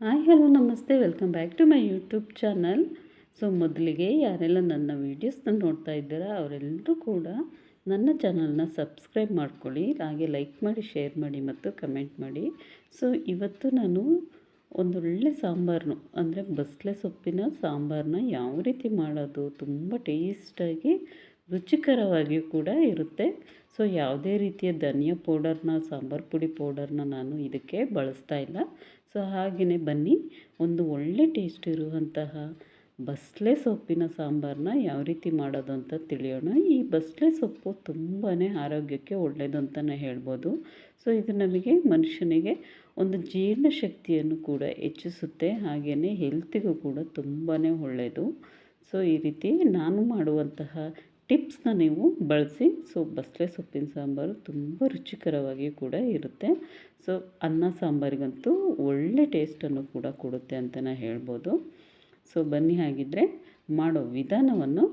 Hi, hello, ನಮಸ್ತೆ. Welcome back to my YouTube channel so ಮೊದಲಿಗೆ ಯಾರೆಲ್ಲ ನನ್ನ ವೀಡಿಯೋಸ್ನ ನೋಡ್ತಾ ಇದ್ದೀರಾ, ಅವರೆಲ್ಲರೂ ಕೂಡ ನನ್ನ ಚಾನಲ್ನ ಸಬ್ಸ್ಕ್ರೈಬ್ ಮಾಡ್ಕೊಳ್ಳಿ. ಹಾಗೆ ಲೈಕ್ ಮಾಡಿ ಶೇರ್ ಮಾಡಿ ಮತ್ತು ಕಮೆಂಟ್ ಮಾಡಿ. ಸೊ ಇವತ್ತು ನಾನು ಒಂದೊಳ್ಳೆ ಸಾಂಬಾರನ್ನು ಅಂದರೆ ಬಸಳೆ ಸೊಪ್ಪಿನ ಸಾಂಬಾರನ್ನ ಯಾವ ರೀತಿ ಮಾಡೋದು, ತುಂಬ ಟೇಸ್ಟಾಗಿ ರುಚಿಕರವಾಗಿಯೂ ಕೂಡ ಇರುತ್ತೆ. ಸೊ ಯಾವುದೇ ರೀತಿಯ ಧನಿಯಾ ಪೌಡರ್ನ, ಸಾಂಬಾರು ಪುಡಿ ಪೌಡರ್ನ ನಾನು ಇದಕ್ಕೆ ಬಳಸ್ತಾ ಇಲ್ಲ. ಸೊ ಹಾಗೆಯೇ ಬನ್ನಿ. ಒಂದು ಒಳ್ಳೆ ಟೇಸ್ಟ್ ಇರುವಂತಹ ಬಸಳೆ ಸೊಪ್ಪಿನ ಸಾಂಬಾರನ್ನ ಯಾವ ರೀತಿ ಮಾಡೋದು ಅಂತ ತಿಳಿಯೋಣ. ಈ ಬಸಳೆ ಸೊಪ್ಪು ತುಂಬಾ ಆರೋಗ್ಯಕ್ಕೆ ಒಳ್ಳೆಯದು ಅಂತಲೇ ಹೇಳ್ಬೋದು. ಸೊ ಇದು ನಮಗೆ ಮನುಷ್ಯನಿಗೆ ಒಂದು ಜೀರ್ಣಶಕ್ತಿಯನ್ನು ಕೂಡ ಹೆಚ್ಚಿಸುತ್ತೆ. ಹಾಗೆಯೇ ಹೆಲ್ತಿಗೂ ಕೂಡ ತುಂಬಾ ಒಳ್ಳೆಯದು ಸೊ ಈ ರೀತಿ ನಾನು ಮಾಡುವಂತಹ ಟಿಪ್ಸ್ನ ನೀವು ಬಳಸಿ, ಸೊ ಬಸಳೆ ಸೊಪ್ಪಿನ ಸಾಂಬಾರು ತುಂಬ ರುಚಿಕರವಾಗಿ ಕೂಡ ಇರುತ್ತೆ. ಸೊ ಅನ್ನ ಸಾಂಬಾರಿಗಂತೂ ಒಳ್ಳೆ ಟೇಸ್ಟನ್ನು ಕೂಡ ಕೊಡುತ್ತೆ ಅಂತಲೇ ಹೇಳ್ಬೋದು. ಸೊ ಬನ್ನಿ ಹಾಗಿದ್ದರೆ ಮಾಡೋ ವಿಧಾನವನ್ನು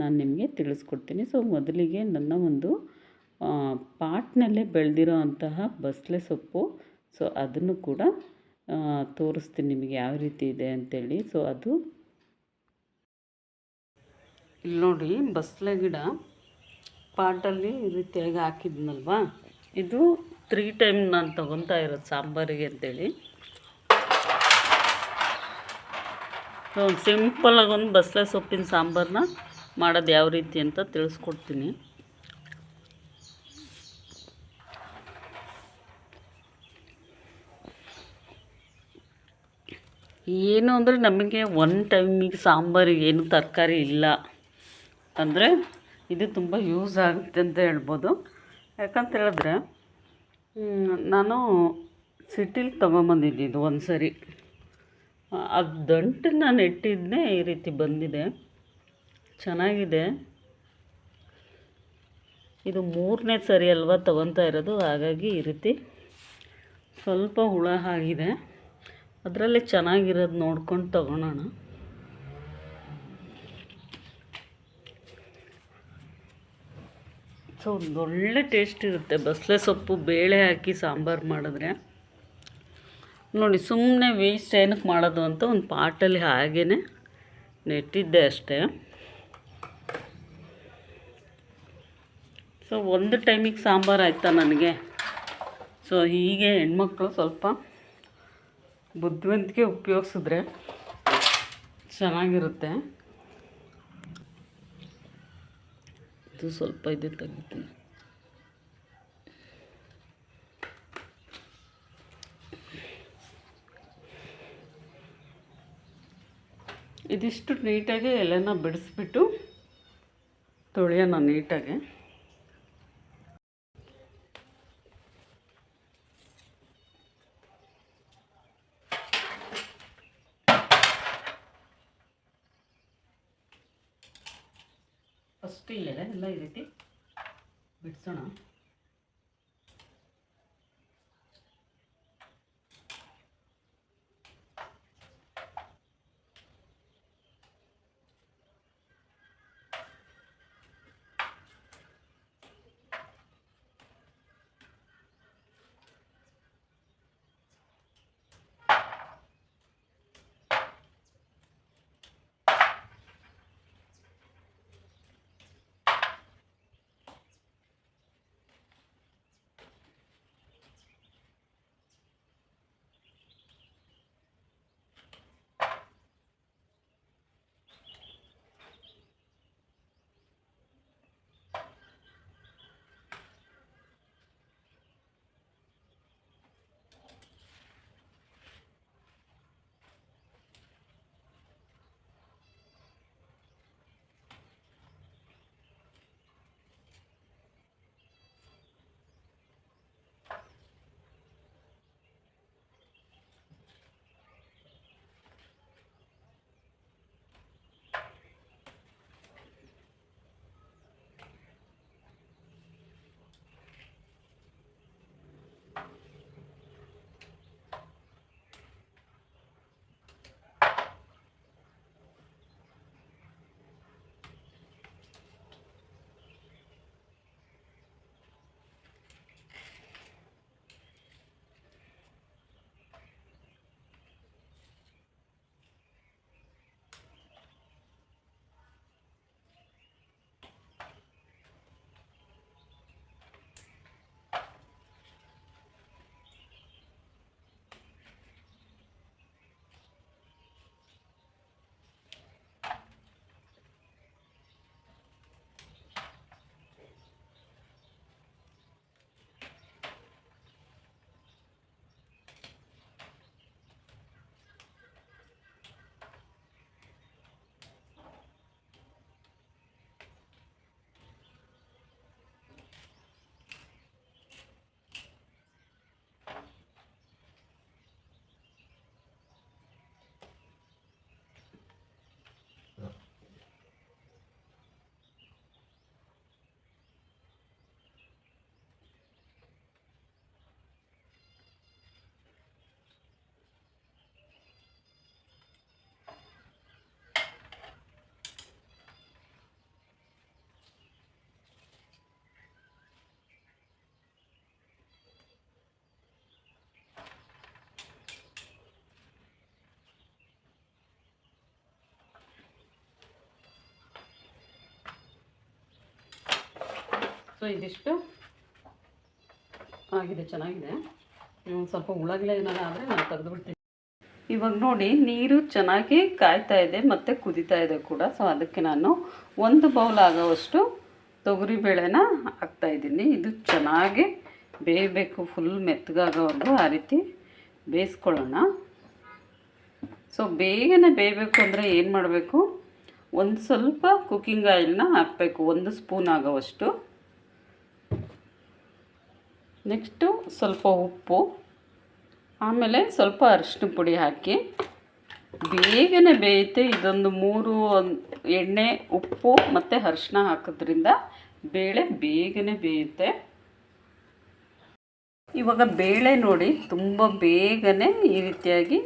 ನಾನು ನಿಮಗೆ ತಿಳಿಸ್ಕೊಡ್ತೀನಿ. ಸೊ ಮೊದಲಿಗೆ ನನ್ನ ಒಂದು ಪಾಟ್ನಲ್ಲೇ ಬೆಳೆದಿರೋ ಅಂತಹ ಬಸಳೆ ಸೊಪ್ಪು, ಸೊ ಅದನ್ನು ಕೂಡ ತೋರಿಸ್ತೀನಿ ನಿಮಗೆ ಯಾವ ರೀತಿ ಇದೆ ಅಂತೇಳಿ. ಸೊ ಅದು ಇಲ್ಲಿ ನೋಡಿ ಬಸಳೆ ಗಿಡ ಪಾಟಲ್ಲಿ ಈ ರೀತಿಯಾಗಿ ಹಾಕಿದ್ನಲ್ವಾ? ಇದು ತ್ರೀ ಟೈಮ್ ನಾನು ತೊಗೊತಾ ಇರೋದು ಸಾಂಬಾರಿಗೆ ಅಂತೇಳಿ. ಒಂದು ಸಿಂಪಲಾಗಿ ಒಂದು ಬಸಳೆ ಸೊಪ್ಪಿನ ಸಾಂಬಾರನ್ನ ಮಾಡೋದು ಯಾವ ರೀತಿ ಅಂತ ತಿಳಿಸ್ಕೊಡ್ತೀನಿ. ಏನು ಅಂದರೆ ನಮಗೆ ಒನ್ ಟೈಮಿಗೆ ಸಾಂಬಾರಿಗೆ ಏನು ತರಕಾರಿ ಇಲ್ಲ. ಅಂದರೆ ಇದು ತುಂಬ ಯೂಸ್ ಆಗುತ್ತೆ ಅಂತ ಹೇಳ್ಬೋದು. ಯಾಕಂತ ಹೇಳಿದ್ರೆ ನಾನು ಸಿಟಿಲಿ ತೊಗೊಂಬಂದಿದ್ದು ಒಂದು ಸರಿ ಅದು ನಾನು ನೆಟ್ಟಿದ್ದೇ ಈ ರೀತಿ ಬಂದಿದೆ. ಚೆನ್ನಾಗಿದೆ. ಇದು ಮೂರನೇ ಸರಿ ಅಲ್ವಾ ತೊಗೊತಾ ಇರೋದು, ಹಾಗಾಗಿ ಈ ರೀತಿ ಸ್ವಲ್ಪ ಹುಳ ಆಗಿದೆ. ಅದರಲ್ಲಿ ಚೆನ್ನಾಗಿರೋದು ನೋಡ್ಕೊಂಡು ತೊಗೊಳೋಣ. ಸೊ ಒಂದೊಳ್ಳೆ ಟೇಸ್ಟ್ ಇರುತ್ತೆ. ಬಸಳೆ ಸೊಪ್ಪು, ಬೇಳೆ ಹಾಕಿ ಸಾಂಬಾರು ಮಾಡಿದ್ರೆ. ನೋಡಿ ಸುಮ್ಮನೆ ವೇಸ್ಟ್ ಏನಕ್ಕೆ ಮಾಡೋದು ಅಂತ ಒಂದು ಪಾಟಲ್ಲಿ ಹಾಗೇ ನೆಟ್ಟಿದ್ದೆ ಅಷ್ಟೇ. ಸೊ, ಒಂದು ಟೈಮಿಗೆ ಸಾಂಬಾರು ಆಯಿತಾ ನನಗೆ? ಸೊ, ಹೀಗೆ ಹೆಣ್ಮಕ್ಳು ಸ್ವಲ್ಪ ಬುದ್ಧಿವಂತಿಕೆ ಉಪಯೋಗಿಸಿದ್ರೆ ಚೆನ್ನಾಗಿರುತ್ತೆ. ಇದು ಸ್ವಲ್ಪ ಇದೆ ತೆಗಿತೀನಿ ಇದಿಷ್ಟು ನೀಟಾಗಿ ಎಲೆನ ಬಿಡಿಸ್ಬಿಟ್ಟು ತೊಳೆಯೋಣ ನೀಟಾಗಿ. ಸೊ, ಇದಿಷ್ಟು. ಆಗಿದೆ, ಚೆನ್ನಾಗಿದೆ. ಸ್ವಲ್ಪ ಉಳಗಳ ಏನಾರ ಆದರೆ ನಾನು ತೆಗೆದುಬಿಡ್ತೀನಿ ಇವಾಗ ನೋಡಿ, ನೀರು ಚೆನ್ನಾಗಿ ಕಾಯ್ತಾ ಇದೆ ಮತ್ತು ಕುದಿತಾ ಇದೆ ಕೂಡ. ಸೊ, ಅದಕ್ಕೆ ನಾನು ಒಂದು ಬೌಲ್ ಆಗೋವಷ್ಟು ಹಾಕ್ತಾ ಇದೀನಿ ಇದು ಚೆನ್ನಾಗಿ ಬೇಯಬೇಕು ಫುಲ್ ಮೆತ್ತಗಾಗೋವರೆಗೂ ಆ ರೀತಿ ಬೇಯಿಸ್ಕೊಳ್ಳೋಣ. ಸೊ, ಬೇಗನೆ ಬೇಯಬೇಕು ಅಂದರೆ ಏನು ಮಾಡಬೇಕು? ಒಂದು ಸ್ವಲ್ಪ ಕುಕ್ಕಿಂಗ್ ಆಯಿಲ್ನ ಹಾಕಬೇಕು, ಒಂದು ಸ್ಪೂನ್ ಆಗೋವಷ್ಟು. ನೆಕ್ಸ್ಟು ಸ್ವಲ್ಪ ಉಪ್ಪು, ಆಮೇಲೆ ಸ್ವಲ್ಪ ಅರಿಶಿನ ಪುಡಿ ಹಾಕಿ. ಬೇಗನೆ ಬೇಯುತ್ತೆ ಇದೊಂದು ಮೂರು ಎಣ್ಣೆ, ಉಪ್ಪು ಮತ್ತು ಅರಿಶಿನ ಹಾಕೋದ್ರಿಂದ ಬೇಳೆ ಬೇಗನೆ ಬೇಯುತ್ತೆ. ಇವಾಗ ಬೇಳೆ ನೋಡಿ ತುಂಬ ಬೇಗನೆ ಈ ರೀತಿಯಾಗಿ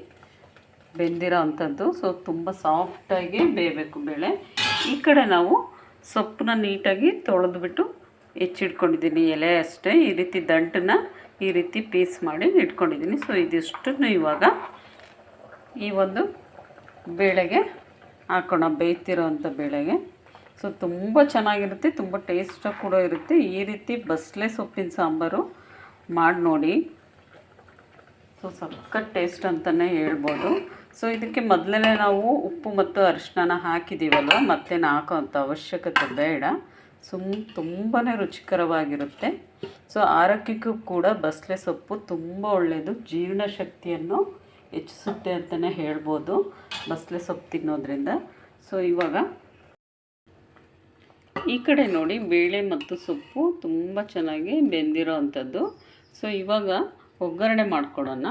ಬೆಂದಿರೋ ಅಂಥದ್ದು. ಸೊ, ತುಂಬ ಸಾಫ್ಟಾಗಿ ಬೇಯಬೇಕು ಬೇಳೆ. ಈ ಕಡೆ ನಾವು ಸೊಪ್ಪನ್ನ ನೀಟಾಗಿ ತೊಳೆದ್ಬಿಟ್ಟು ಹೆಚ್ಚಿಟ್ಕೊಂಡಿದ್ದೀನಿ ಎಲೆ ಅಷ್ಟೇ. ಈ ರೀತಿ ದಂಟನ್ನ ಈ ರೀತಿ ಪೀಸ್ ಮಾಡಿ ಇಟ್ಕೊಂಡಿದ್ದೀನಿ. ಸೊ ಇದಿಷ್ಟನ್ನು ಇವಾಗ ಈ ಒಂದು ಬೇಳೆಗೆ ಹಾಕೋಣ. ಬೇಯ್ತಿರೋ ಅಂಥ ಬೇಳೆಗೆ. ಸೊ ತುಂಬ ಚೆನ್ನಾಗಿರುತ್ತೆ, ತುಂಬ ಟೇಸ್ಟಾಗಿ ಕೂಡ ಇರುತ್ತೆ. ಈ ರೀತಿ ಬಸಳೆ ಸೊಪ್ಪಿನ ಸಾಂಬಾರು ಮಾಡಿ ನೋಡಿ. ಸೊ ಸಖತ್ ಟೇಸ್ಟ್ ಅಂತಲೇ ಹೇಳ್ಬೋದು. ಸೊ ಇದಕ್ಕೆ ಮೊದಲೇ ನಾವು ಉಪ್ಪು ಮತ್ತು ಅರಿಶಿನ ಹಾಕಿದ್ದೀವಲ್ವ ಮತ್ತೆ ಹಾಕೋವಂಥ ಅವಶ್ಯಕತೆ ಬೇಡ. ಸುಮ್ ತುಂಬಾ ರುಚಿಕರವಾಗಿರುತ್ತೆ. ಸೊ, ಆರೋಗ್ಯಕ್ಕೂ ಕೂಡ ಬಸಳೆ ಸೊಪ್ಪು ತುಂಬ ಒಳ್ಳೆಯದು ಜೀರ್ಣಶಕ್ತಿಯನ್ನು ಹೆಚ್ಚಿಸುತ್ತೆ ಅಂತಲೇ ಹೇಳ್ಬೋದು ಬಸಳೆ ಸೊಪ್ಪು ತಿನ್ನೋದ್ರಿಂದ. ಸೊ, ಇವಾಗ ಈ ಕಡೆ ನೋಡಿ ಬೇಳೆ ಮತ್ತು ಸೊಪ್ಪು ತುಂಬ ಚೆನ್ನಾಗಿ ಬೆಂದಿರೋ ಅಂಥದ್ದು. ಸೊ, ಇವಾಗ ಒಗ್ಗರಣೆ ಮಾಡ್ಕೊಡೋಣ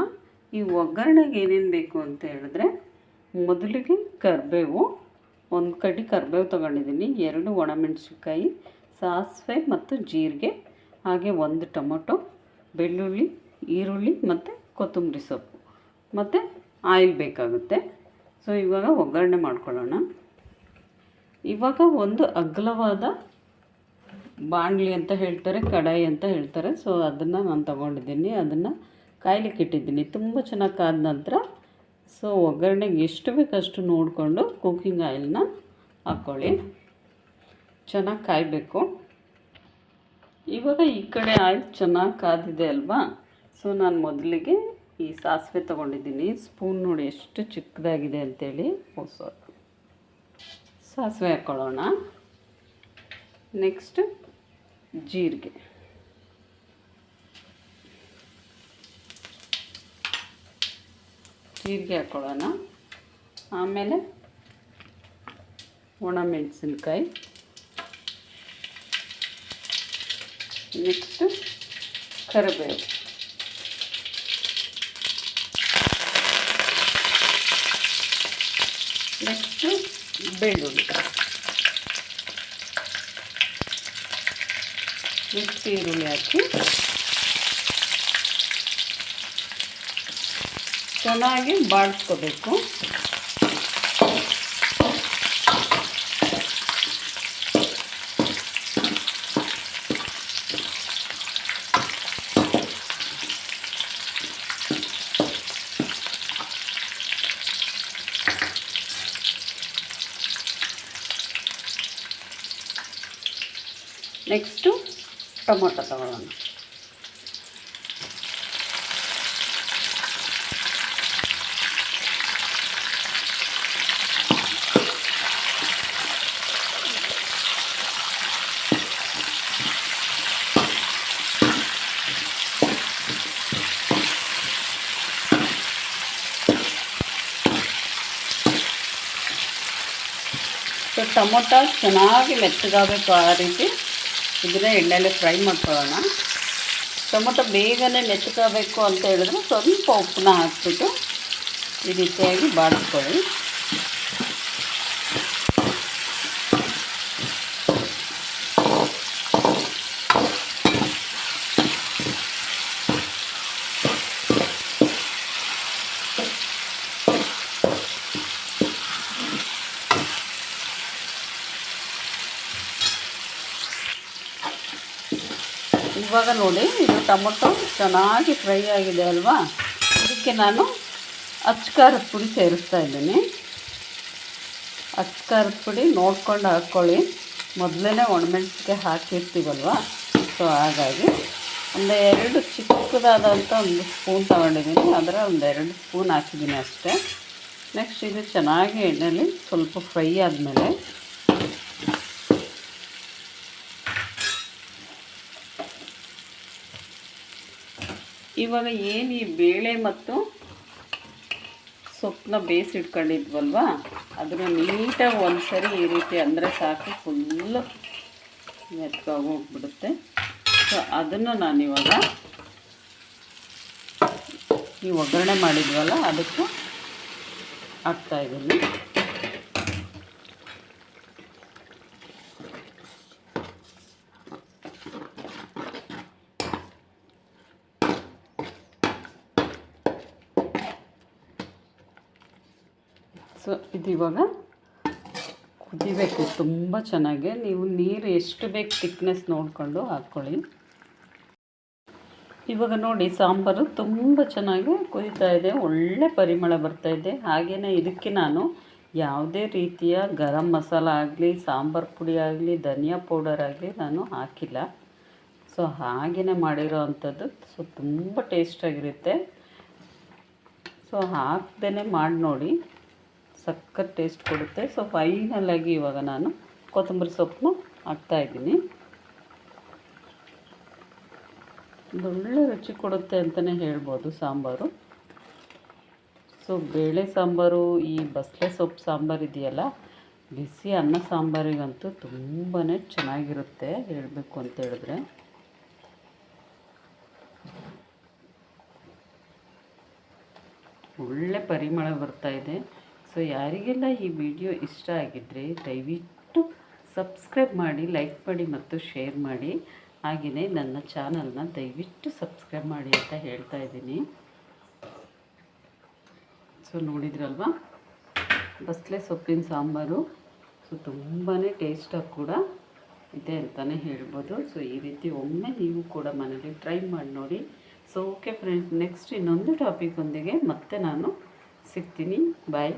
ಈ ಒಗ್ಗರಣೆಗೆ ಏನೇನು ಬೇಕು ಅಂತ ಹೇಳಿದ್ರೆ ಮೊದಲಿಗೆ ಕರಿಬೇವು ಒಂದು ಕಡ್ಡಿ ಕರಿಬೇವು ತೊಗೊಂಡಿದ್ದೀನಿ, ಎರಡು ಒಣಮೆಣಸಿನ್ಕಾಯಿ, ಸಾಸಿವೆ ಮತ್ತು ಜೀರಿಗೆ, ಹಾಗೆ ಒಂದು ಟೊಮೊಟೊ, ಬೆಳ್ಳುಳ್ಳಿ, ಈರುಳ್ಳಿ ಮತ್ತು ಕೊತ್ತಂಬರಿ ಸೊಪ್ಪು. ಮತ್ತು ಆಯಿಲ್ ಬೇಕಾಗುತ್ತೆ. ಸೊ ಇವಾಗ ಒಗ್ಗರಣೆ ಮಾಡ್ಕೊಳ್ಳೋಣ. ಇವಾಗ ಒಂದು ಅಗಲವಾದ ಬಾಣಲಿ ಅಂತ ಹೇಳ್ತಾರೆ, ಕಡಾಯಿ ಅಂತ ಹೇಳ್ತಾರೆ. ಸೊ ಅದನ್ನು ನಾನು ತಗೊಂಡಿದ್ದೀನಿ. ಅದನ್ನು ಕಾಯ್ಲಿಕ್ಕೆ ಇಟ್ಟಿದ್ದೀನಿ ತುಂಬ ಚೆನ್ನಾಗಿ ಕಾದ ನಂತರ ಸೊ ಒಗ್ಗರಣೆಗೆ ಎಷ್ಟು ಬೇಕಷ್ಟು ನೋಡಿಕೊಂಡು ಕುಕ್ಕಿಂಗ್ ಆಯಿಲ್ನ ಹಾಕ್ಕೊಳ್ಳಿ. ಚೆನ್ನಾಗಿ ಕಾಯಬೇಕು. ಇವಾಗ ಈ ಕಡೆ ಆಯಿಲ್ ಚೆನ್ನಾಗಿ ಕಾದಿದೆ ಅಲ್ವಾ? ಸೊ ನಾನು ಮೊದಲಿಗೆ ಈ ಸಾಸಿವೆ ತೊಗೊಂಡಿದ್ದೀನಿ. ಸ್ಪೂನ್ ನೋಡಿ ಎಷ್ಟು ಚಿಕ್ಕದಾಗಿದೆ ಅಂತೇಳಿ ಹೊಸ ಸಾಸಿವೆ ಹಾಕ್ಕೊಳ್ಳೋಣ. ನೆಕ್ಸ್ಟ್ ಜೀರಿಗೆ. ಜೀರಿಗೆ ಹಾಕ್ಕೊಳ್ಳೋಣ ಆಮೇಲೆ ಒಣಮೆಣಸಿನ್ಕಾಯಿ. ನೆಕ್ಸ್ಟು ಕರಿಬೇವು. ನೆಕ್ಸ್ಟು ಬೆಳ್ಳುಳ್ಳಿ. ನೆಕ್ಸ್ಟ್ ಈರುಳ್ಳಿ ಹಾಕಿ ಚೆನ್ನಾಗಿ ಬಾಡಿಸ್ಕೋಬೇಕು ನೆಕ್ಸ್ಟು ಟೊಮೊಟೊ ತಗೊಳ್ಳೋಣ. ಟೊಮೊಟೊ ಚೆನ್ನಾಗಿ ಮೆತ್ತಗಾಗಬೇಕು ಆ ರೀತಿ. ಇದನ್ನೇ ಎಣ್ಣೆಲೆ ಫ್ರೈ ಮಾಡ್ಕೊಳ್ಳೋಣ. ಟೊಮೊಟೊ ಬೇಗನೆ ಮೆತ್ತಗಾಗಬೇಕು ಅಂತ ಹೇಳಿದ್ರೆ ಸ್ವಲ್ಪ ಉಪ್ಪನ್ನ ಹಾಕ್ಬಿಟ್ಟು ಈ ರೀತಿಯಾಗಿ ಬಾಡಿಸ್ಕೊಳ್ಳಿ ಇವಾಗ ನೋಡಿ, ಇದು ಟೊಮೊಟೊ ಚೆನ್ನಾಗಿ ಫ್ರೈ ಆಗಿದೆ ಅಲ್ವಾ? ಇದಕ್ಕೆ ನಾನು ಅಚ್ಕಾರದ ಪುಡಿ ಸೇರಿಸ್ತಾ ಇದ್ದೀನಿ. ಅಚ್ಕಾರದ ಪುಡಿ ನೋಡ್ಕೊಂಡು ಹಾಕ್ಕೊಳ್ಳಿ. ಮೊದಲೇ ಒಣಮೆಣಸಿಗೆ ಹಾಕಿರ್ತೀವಲ್ವಾ? ಸೊ ಹಾಗಾಗಿ ಒಂದು ಎರಡು ಚಿಕ್ಕದಾದಂಥ ಒಂದು ಸ್ಪೂನ್ ತಗೊಂಡಿದ್ದೀನಿ. ಅದರ ಒಂದು ಎರಡು ಸ್ಪೂನ್ ಹಾಕಿದ್ದೀನಿ ಅಷ್ಟೇ. ನೆಕ್ಸ್ಟ್ ಇದು ಚೆನ್ನಾಗಿ ಎಣ್ಣೆಯಲ್ಲಿ ಸ್ವಲ್ಪ ಫ್ರೈ ಆದಮೇಲೆ ಇವಾಗ ಏನು ಈ ಬೇಳೆ ಮತ್ತು ಸೊಪ್ಪನ್ನ ಬೇಯಿಸಿಟ್ಕೊಂಡಿದ್ವಲ್ವ ಅದನ್ನು ನೀಟಾಗಿ ಒಂದು ಸರಿ ಈ ರೀತಿ ಅಂದರೆ ಸಾಕು ಫುಲ್ಲು ಮೆತ್ಕಾಗಿ ಹೋಗ್ಬಿಡುತ್ತೆ ಸೊ ಅದನ್ನು ನಾನಿವಾಗ ಈ ಒಗ್ಗರಣೆ ಮಾಡಿದ್ವಲ್ಲ, ಅದಕ್ಕೆ ಹಾಕ್ತಾಯಿದ್ದೀನಿ ಸೊ, ಇದು ಇವಾಗ ಕುದಿಬೇಕು. ತುಂಬ ಚೆನ್ನಾಗಿ. ನೀವು ನೀರು ಎಷ್ಟು ಬೇಕು ತಿಕ್ನೆಸ್ ನೋಡಿಕೊಂಡು ಹಾಕ್ಕೊಳ್ಳಿ. ಇವಾಗ ನೋಡಿ, ಸಾಂಬಾರು ತುಂಬ ಚೆನ್ನಾಗಿ ಕುದೀತಾ ಇದೆ. ಒಳ್ಳೆ ಪರಿಮಳ ಬರ್ತಾ ಇದೆ. ಹಾಗೆಯೇ ಇದಕ್ಕೆ ನಾನು ಯಾವುದೇ ರೀತಿಯ ಗರಂ ಮಸಾಲ ಆಗಲಿ, ಸಾಂಬಾರು ಪುಡಿ ಆಗಲಿ, ಧನಿಯಾ ಪೌಡರ್ ಆಗಲಿ ನಾನು ಹಾಕಿಲ್ಲ. ಸೊ ಹಾಗೆಯೇ ಮಾಡಿರೋ ಅಂಥದ್ದು. ಸೊ, ತುಂಬ ಟೇಸ್ಟಾಗಿರುತ್ತೆ. ಸೊ ಹಾಕ್ದೇ ಮಾಡಿ ನೋಡಿ. ಸಖತ್ ಟೇಸ್ಟ್ ಕೊಡುತ್ತೆ. ಸೊ ಫೈನಲಾಗಿ ಇವಾಗ ನಾನು ಕೊತ್ತಂಬರಿ ಸೊಪ್ಪನ್ನ ಹಾಕ್ತಾಯಿದ್ದೀನಿ ಒಳ್ಳೆ ರುಚಿ ಕೊಡುತ್ತೆ ಅಂತಲೇ ಹೇಳ್ಬೋದು ಸಾಂಬಾರು. ಸೊ ಬೇಳೆ ಸಾಂಬಾರು, ಈ ಬಸಳೆ ಸೊಪ್ಪು ಸಾಂಬಾರು ಇದೆಯಲ್ಲ, ಬಿಸಿ ಅನ್ನ ಸಾಂಬಾರಿಗಂತೂ ತುಂಬಾ ಚೆನ್ನಾಗಿರುತ್ತೆ ಹೇಳಬೇಕು ಅಂತ ಹೇಳಿದ್ರೆ. ಒಳ್ಳೆ ಪರಿಮಳ ಬರ್ತಾ ಇದೆ. ಸೊ ಯಾರಿಗೆಲ್ಲ ಈ ವಿಡಿಯೋ ಇಷ್ಟ ಆಗಿದ್ದರೆ ದಯವಿಟ್ಟು ಸಬ್ಸ್ಕ್ರೈಬ್ ಮಾಡಿ, ಲೈಕ್ ಮಾಡಿ ಮತ್ತು ಶೇರ್ ಮಾಡಿ. ಹಾಗೆಯೇ ನನ್ನ ಚಾನಲ್ನ ದಯವಿಟ್ಟು ಸಬ್ಸ್ಕ್ರೈಬ್ ಮಾಡಿ ಅಂತ ಹೇಳ್ತಾ ಇದ್ದೀನಿ. ಸೊ ನೋಡಿದ್ರಲ್ವ? ಬಸ್ಲೆ ಸೊಪ್ಪಿನ ಸಾಂಬಾರು. ಸೊ ತುಂಬಾ ಟೇಸ್ಟಾಗಿ ಕೂಡ ಇದೆ ಅಂತಲೇ ಹೇಳ್ಬೋದು. ಸೊ ಈ ರೀತಿ ಒಮ್ಮೆ ನೀವು ಕೂಡ ಮನೇಲಿ ಟ್ರೈ ಮಾಡಿ ನೋಡಿ. ಸೊ ಓಕೆ ಫ್ರೆಂಡ್ಸ್, ನೆಕ್ಸ್ಟ್ ಇನ್ನೊಂದು ಟಾಪಿಕ್ ಒಂದಿಗೆ ಮತ್ತೆ ನಾನು ಸಿಗ್ತೀನಿ. ಬಾಯ್.